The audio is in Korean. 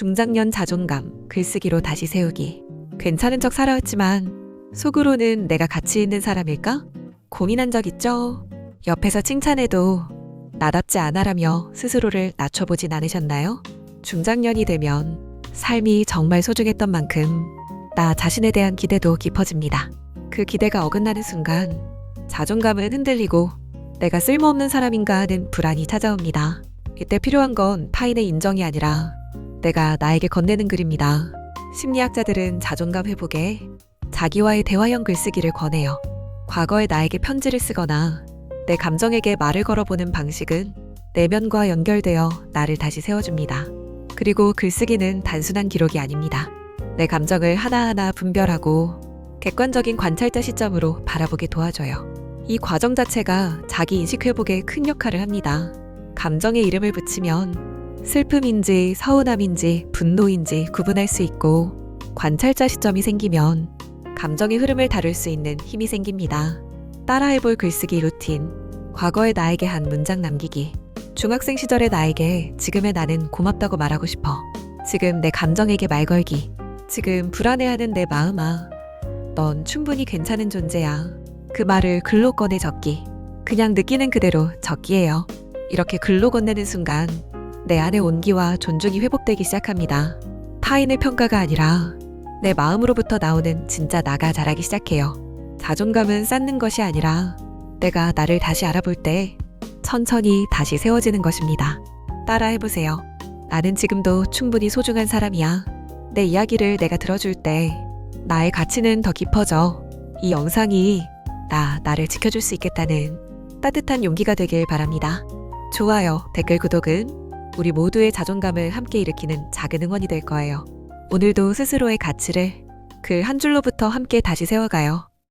중장년 자존감, 글쓰기로 다시 세우기. 괜찮은 척 살아왔지만 속으로는 내가 가치 있는 사람일까? 고민한 적 있죠? 옆에서 칭찬해도 나답지 않아라며 스스로를 낮춰보진 않으셨나요? 중장년이 되면 삶이 정말 소중했던 만큼 나 자신에 대한 기대도 깊어집니다. 그 기대가 어긋나는 순간 자존감은 흔들리고 내가 쓸모없는 사람인가 하는 불안이 찾아옵니다. 이때 필요한 건 타인의 인정이 아니라 내가 나에게 건네는 글입니다. 심리학자들은 자존감 회복에 자기와의 대화형 글쓰기를 권해요. 과거의 나에게 편지를 쓰거나 내 감정에게 말을 걸어보는 방식은 내면과 연결되어 나를 다시 세워줍니다. 그리고 글쓰기는 단순한 기록이 아닙니다. 내 감정을 하나하나 분별하고 객관적인 관찰자 시점으로 바라보게 도와줘요. 이 과정 자체가 자기 인식 회복에 큰 역할을 합니다. 감정에 이름을 붙이면 슬픔인지 서운함인지 분노인지 구분할 수 있고 관찰자 시점이 생기면 감정의 흐름을 다룰 수 있는 힘이 생깁니다. 따라해볼 글쓰기 루틴. 과거의 나에게 한 문장 남기기. 중학생 시절의 나에게 지금의 나는 고맙다고 말하고 싶어. 지금 내 감정에게 말 걸기. 지금 불안해하는 내 마음아. 넌 충분히 괜찮은 존재야. 그 말을 글로 꺼내 적기. 그냥 느끼는 그대로 적기예요. 이렇게 글로 건네는 순간 내 안의 온기와 존중이 회복되기 시작합니다. 타인의 평가가 아니라 내 마음으로부터 나오는 진짜 나가 자라기 시작해요. 자존감은 쌓는 것이 아니라 내가 나를 다시 알아볼 때 천천히 다시 세워지는 것입니다. 따라 해보세요. 나는 지금도 충분히 소중한 사람이야. 내 이야기를 내가 들어줄 때 나의 가치는 더 깊어져. 이 영상이 나, 나를 지켜줄 수 있겠다는 따뜻한 용기가 되길 바랍니다. 좋아요, 댓글, 구독은 우리 모두의 자존감을 함께 일으키는 작은 응원이 될 거예요. 오늘도 스스로의 가치를 글한 줄로부터 함께 다시 세워가요.